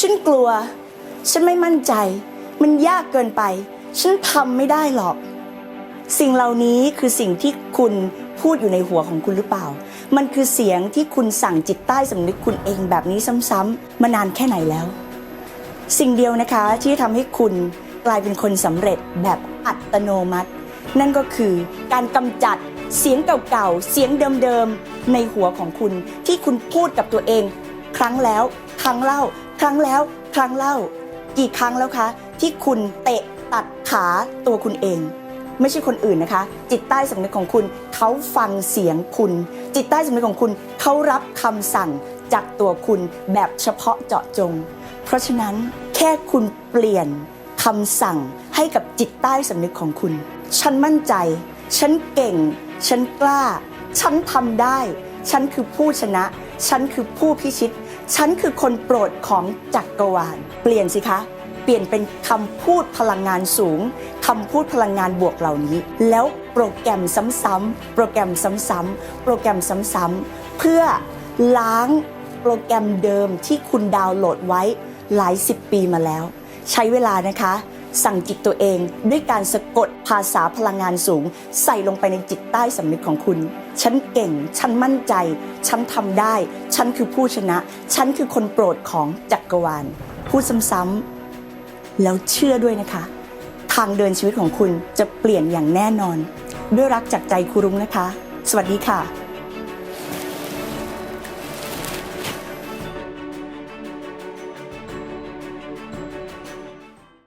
ฉันกลัว ฉันไม่มั่นใจ มันยากเกินไป ฉันทำไม่ได้หรอก สิ่งเหล่านี้คือสิ่งที่คุณพูดอยู่ในหัวของคุณหรือเปล่า มันคือเสียงที่คุณสั่งจิตใต้สำนึกคุณเองแบบนี้ซ้ำๆมานานแค่ไหนแล้ว สิ่งเดียวนะคะที่ทำให้คุณกลายเป็นคนสำเร็จแบบอัตโนมัติ นั่นก็คือการกำจัดเสียงเก่าๆ เสียงเดิมๆ ในหัวของคุณที่คุณพูดกับตัวเอง ครั้งแล้ว ครั้งเล่า ครั้งแล้วครั้งเล่า กี่ครั้งแล้วคะ ที่คุณเตะตัดขาตัวคุณเอง ไม่ใช่คนอื่นนะคะ จิตใต้สำนึกของคุณเขาฟังเสียงคุณ จิตใต้สำนึกของคุณเขารับคำสั่งจากตัวคุณแบบเฉพาะเจาะจง เพราะฉะนั้นแค่คุณเปลี่ยนคำสั่งให้กับจิตใต้สำนึกของคุณ ฉันมั่นใจ ฉันเก่ง ฉันกล้า ฉันทำได้ ฉันคือผู้ชนะ ฉันคือผู้พิชิต ฉันคือคนโปรดของจักรวาล เปลี่ยนสิคะ เปลี่ยนเป็นคำพูดพลังงานสูงคำพูดพลังงานบวกเหล่านี้ แล้วโปรแกรมซ้ำๆ โปรแกรมซ้ำๆ โปรแกรมซ้ำๆ เพื่อล้างโปรแกรมเดิมที่คุณดาวน์โหลดไว้หลายสิบปีมาแล้ว ใช้เวลานะคะ สั่งจิตตัวเอง ด้วยการสะกดภาษาพลังงานสูง ใส่ลงไปในจิตใต้สำนึกของคุณ ฉันเก่ง ฉันมั่นใจ ฉันทำได้ ฉันคือผู้ชนะ ฉันคือคนโปรดของจักรวาล พูดซ้ำๆแล้วเชื่อด้วยนะคะ ทางเดินชีวิตของคุณจะเปลี่ยนอย่างแน่นอน ด้วยรักจากใจครูรุ้งนะคะ สวัสดีค่ะ